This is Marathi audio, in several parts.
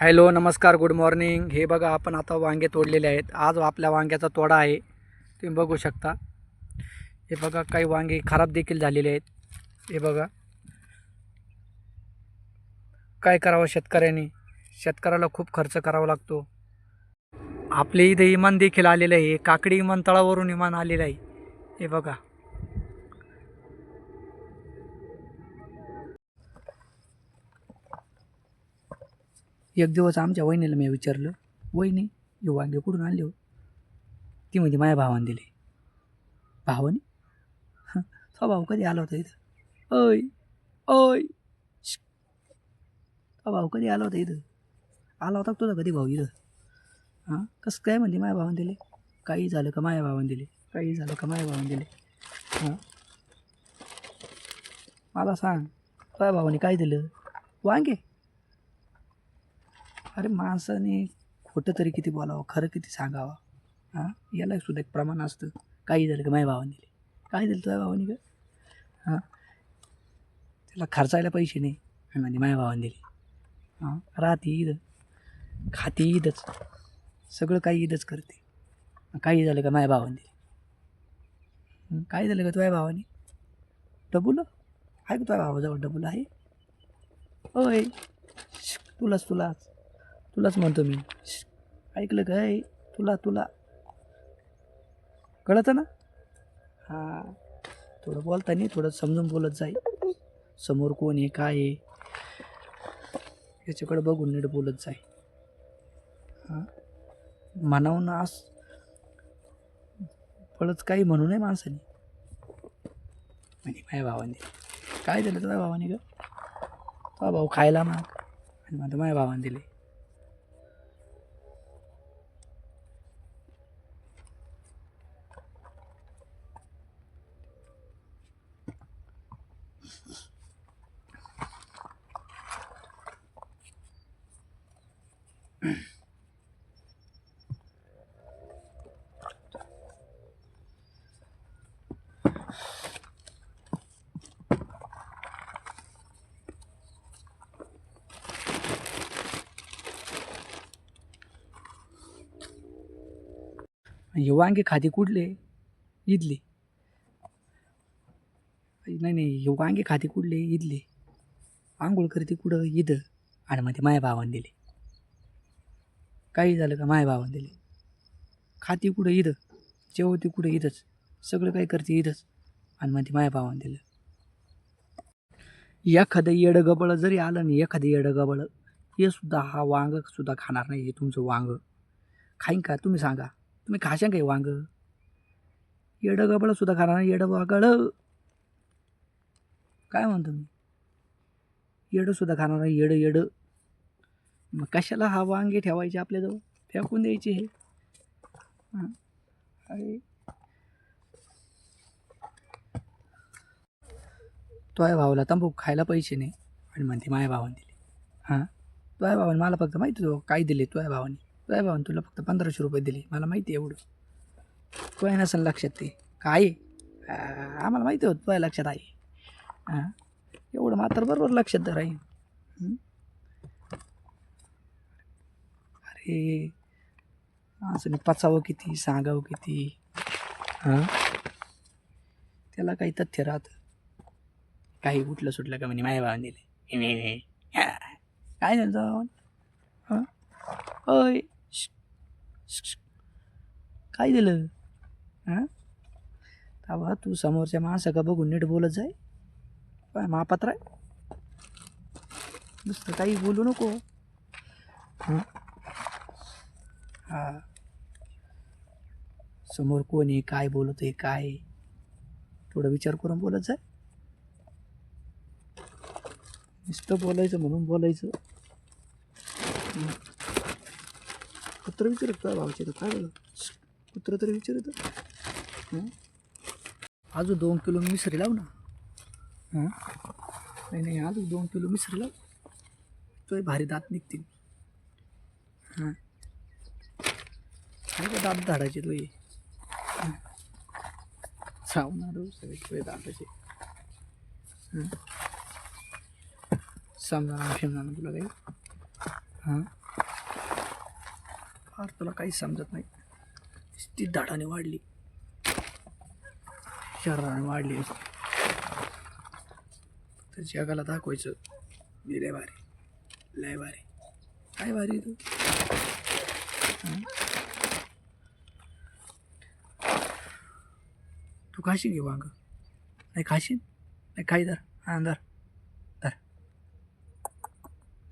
हॅलो नमस्कार गुड मॉर्निंग. हे बघा आपण आता वांगे तोडलेले आहेत. आज आपल्या वांग्याचा तोडा आहे. तुम्ही बघू शकता. हे बघा काही वांगे खराब देखील झालेले आहेत. हे बघा. काय करावं शेतकऱ्यांनी? शेतकऱ्याला खूप खर्च करावा लागतो. आपले इथे इमान देखील आलेलं आहे. काकडी विमानतळावरून इमान आलेलं आहे. हे बघा. एक दिवस आमच्या वहिनीला मी विचारलं वहिनी हे वांगे कुठून आणले हो? ती म्हणजे माझ्या भावाने दिले. भावाने? तो भाऊ कधी आला होता इथं? ओय ओय तो भाऊ कधी आला होता इथं? आला होता तुझा कधी भाऊ इथं? हां कसं काय म्हणते माझ्या भावाने दिले? काही झालं का माझ्या भावाने दिले? काही झालं का माझ्या भावाने दिले? हां मला सांग तुझ्या भावाने काय दिलं? वांगे? अरे माणसाने खोटं तरी किती बोलावं खरं किती सांगावं? हां? याला सुद्धा एक प्रमाण असतं. काही झालं का माझ्या भावाने दिले. काय दिलं तुझ्या भावाने का? हां? त्याला खर्चायला पैसे नाही. आणि म्हणजे माझ्या भावाने दिले. हां? राहते ईद खाते ईदच सगळं काही ईदच करते. काही झालं का माझ्या भावाने दिले. काय झालं का तुझ्या भावाने? डबुल? आहे का तुझ्या भावाजवळ डबुल आहे? होय. तुलाच तुलाच. तुलाच म्हणतो मी. ऐकलं काय तुला तुला. कळतं ना? हां. थोडं बोलताना थोडं समजून बोलत जाई समोर कोण आहे काय आहे? याच्याकडे बघून नीट बोलत जाई हां? म्हणावून आस. पळत काही म्हणू नये माणसाने. म्हणजे माझ्या भावाने. काय दिलं तुझ्या भावाने ग? तुझा भाऊ खायला माग आणि म्हणतो माझ्या भावाने दिले हे वांगे खाते कुठले? इथले. नाही नाही हे वांगे खाते कुठले? इथले. आंघोळ करते कुठं? इथं. आणि मग ते माय भावाने दिले. काही झालं का? माय भावाने दिले. खाते कुठं? इथं. जेवते कुठं? इथंच. सगळं काही करते इथंच. आणि मग ते माय भावानं दिलं. एखादं येडं गबळ जरी आलं नाही एखादं येडं गबळ हे सुद्धा हा वांग सुद्धा खाणार नाही हे तुमचं वांग. खाईन का? तुम्ही सांगा. तुम्ही खाशान काही वांग? येडं गबळ सुद्धा खाणार नाही येडं वागळ. काय म्हणतो मी? येडं सुद्धा खाणार नाही येडं येडं. मग कशाला हा वांगे ठेवायचे आपल्याजवळ? फेकून द्यायचे हे. हां. आहे तुझ्या भावाला तंबू खायला पैसे नाही. आणि म्हणते माझ्या भावाने दिले. हां? तुझ्या भावाने मला फक्त माहिती तो काय दिले तुझ्या भावाने. काय भावाने तुला फक्त पंधराशे रुपये दिले मला माहिती आहे एवढं काय नसेल लक्षात ते काय आम्हाला माहिती होतं तुझ्या लक्षात आहे हां एवढं मात्र बरोबर लक्षात राहील हं? अरे असं पचावं किती सांगावं किती हां त्याला काही तथ्य राहतं काही उठलं सुटलं का म्हणे माय भावाने दिले काय झालं जाऊन हां होय काय दिलं? हां? तेव्हा तू समोरच्या माणसाका बघून नीट बोलत जाय. काय महापात्र आहे दुसरं काही बोलू नको. हां? हां. समोर कोण आहे काय बोलत आहे काय? थोडं विचार करून बोलत जाय. नुसतं बोलायचं म्हणून बोलायचं. कुत्र विचारत का भावचे काय झालं? कुत्र तरी विचारत हं? अजून दोन किलो मिसरी लाव ना. नाही नाही अजून दोन किलो मिसरी लाव. तो भारी दात निघतील. हां? काय का दात धाडायचे तो ये चावणार हो, सगळे तुझे दाताचे समजा ना तुला काही? हां? फार तुला काहीच समजत नाही. ती दाडाने वाढली. शरीराने वाढली. तर जगाला दाखवायचं. मी लय भारी. लय भारी. काय भारी तू? तू काशी घे वांग? नाही खाशील? नाही खाई धर. हां धर. धर.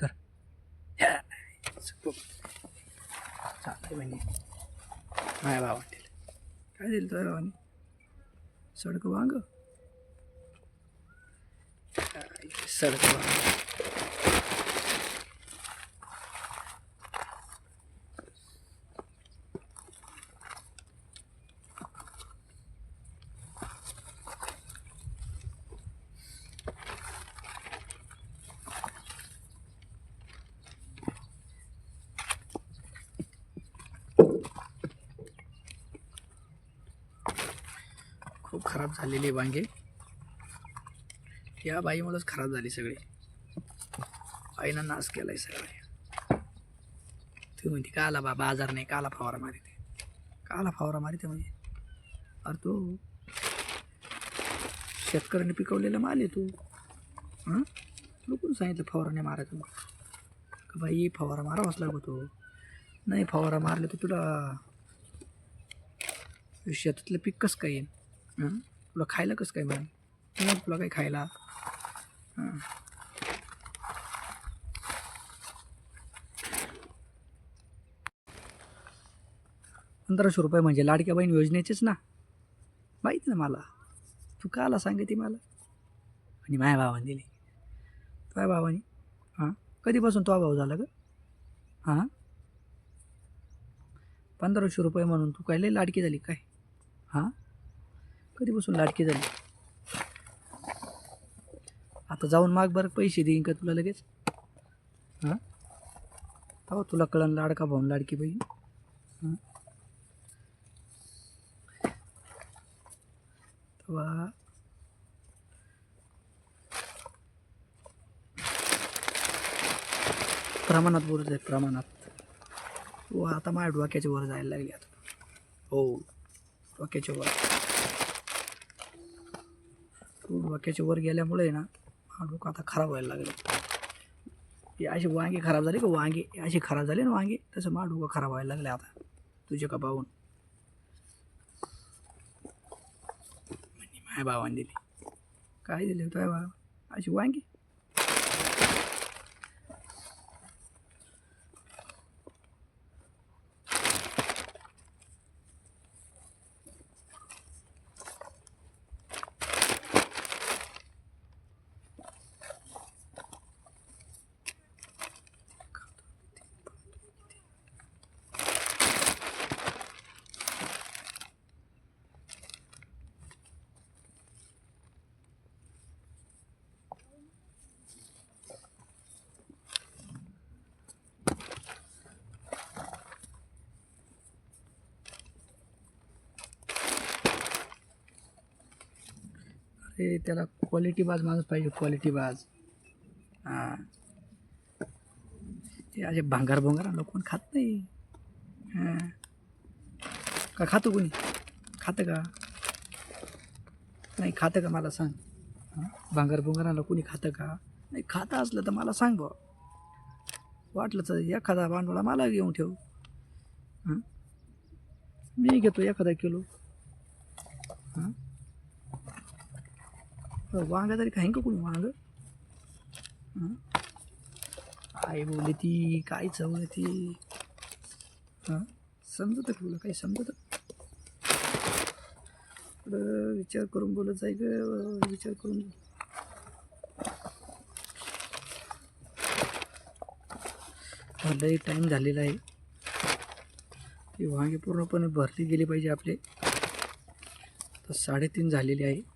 धर. या. चालतंय म्हणजे माझ्या भावा काय दिलं तुझ्या भावाने सडक वांग काय सडक वांग खूप खराब झालेले वांगे. या बाईमुळंच खराब झाली सगळी. आईनं नाश केला आहे सगळे. ती म्हणते काला बा बाजार नाही काला फवारा मारिते काला फवारा मारिते म्हणजे? अरे तो शेतकऱ्याने पिकवलेला माल आहे तू. हां? लोकून सांगितलं फवारा नाही मारायचं मग का बाई फवारा मारावाच लागतो. नाही फवारा मारले तर तुला शेतातलं पीक कसं काय येईल तुला खायला कसं काय मॅम मिळेल तुला काही खायला? पंधराशे रुपये म्हणजे लाडक्या बहीण योजनेचेच ना? माहिती ना मला. तू का आला सांगते मला? आणि माझ्या भावाने दिली. तुझ्या भावाने? हां? कधीपासून तो भाव झाला ग? हां? पंधराशे रुपये म्हणून तू काय लय लाडकी झाली काय? हां? कधीपासून लाडकी झाली? आता जाऊन माग बरं पैसे देईन का तुला लगेच? हां? हो तुला कळण लाडका भाऊन लाडकी बाई तेव्हा प्रमाणात बोलत आहे प्रमाणात. हो आता माझ्या डोक्याच्या वर जायला लागली आता. हो डोक्याच्या वर. डोक्याच्या वर गेल्यामुळे ना हा डोकं आता खराब व्हायला लागलं. हे असे वांगे खराब झाले का वांगे? अशी असे खराब झाले ना वांगे तसं मा डोकं खराब व्हायला लागले आता. तुझे का पाहून म्हणजे माझ्या भावाने दिली. काय दिले तुझ्या भावा अशी वांगी? ते त्याला क्वालिटी बाज माणूस पाहिजे क्वालिटी बाज. हां. ते असे भांगार भोंगार कोण खात नाही. हां. का खातो कोणी? खातं का? नाही खातं का मला सांग? हां? भांगार भोंगाराला कोणी खातं का? नाही खातं असलं तर मला सांग बा वाटलं तर एखादा भांडवला मला घेऊन ठेव. हां? मी घेतो एखादा किलो. हां? वांग तरी खाईन का कोणी वांग? हं? बोलली ती? काय चव ती? हां? समजत का तुला? काही समजत? विचार करून बोलत जाय ग. विचार करून लई टाईम झालेला आहे. ती वांगे पूर्णपणे भरली गेली पाहिजे आपले. तर साडेतीन झालेली आहे.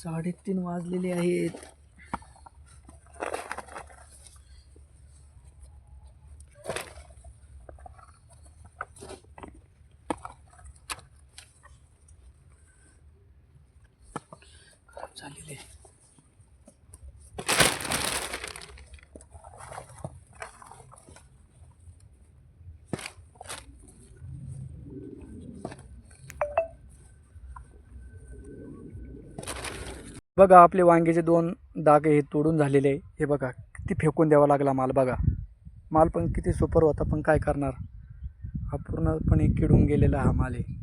साडेतीन वाजलेले आहेत खराब झालेले बघा आपले वांग्याचे दोन डाग हे तोडून झालेले आहे. हे बघा किती फेकून द्यावा लागला माल बघा. माल पण किती सुपर होता पण काय करणार? हा पूर्णपणे किडून गेलेला हा माल आहे.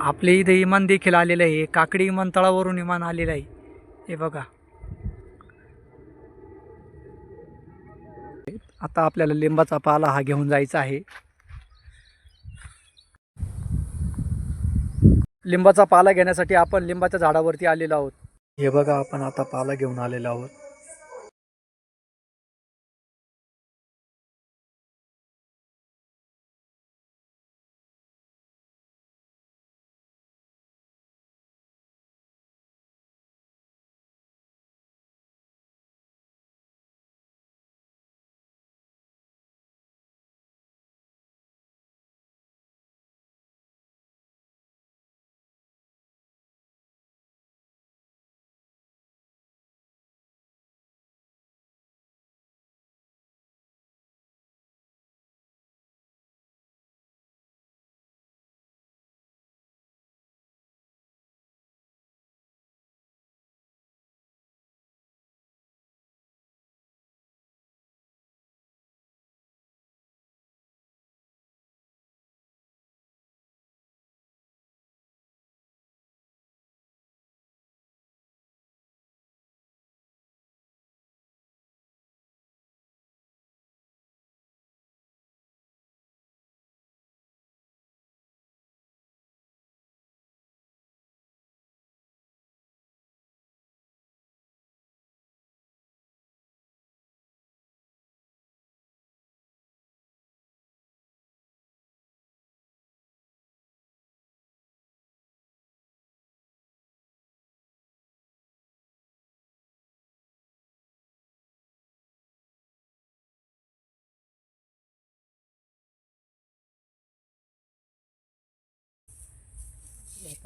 आपले इथे इमान देखील आलेलं आहे. काकडी विमानतळावरून विमान आलेलं आहे. हे बघा. आता आपल्याला लिंबाचा पाला हा घेऊन जायचा आहे. लिंबाचा पाला घेण्यासाठी आपण लिंबाच्या झाडावरती आलेलो आहोत. हे बघा आपण आता पाला घेऊन आलेलो आहोत.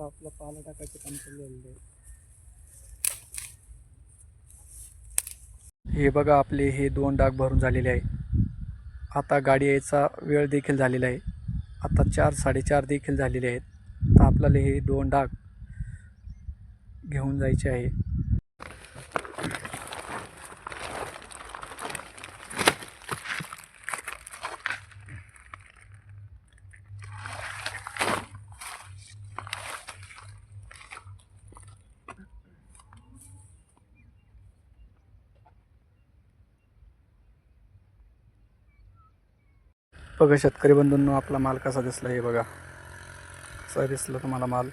आता आपला पाला टाकायचं काम चाललेलं आहे. हे बघा आपले हे दोन डाग भरून झालेले आहे. आता गाडी यायचा वेळ देखील झालेला आहे. आता चार साडेचार देखील झालेले आहेत. तर आपल्याला हे दोन डाग घेऊन जायचे आहे. बघा शेतकरी बंधूंनो आपला माल कसा दिसला हे बघा. कसा दिसला तुम्हाला माल?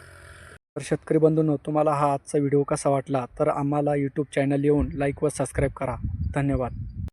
तर शेतकरी बंधूंनो तुम्हाला हा आजचा व्हिडिओ कसा वाटला? तर आम्हाला यूट्यूब चॅनल येऊन लाईक व सबस्क्राईब करा. धन्यवाद.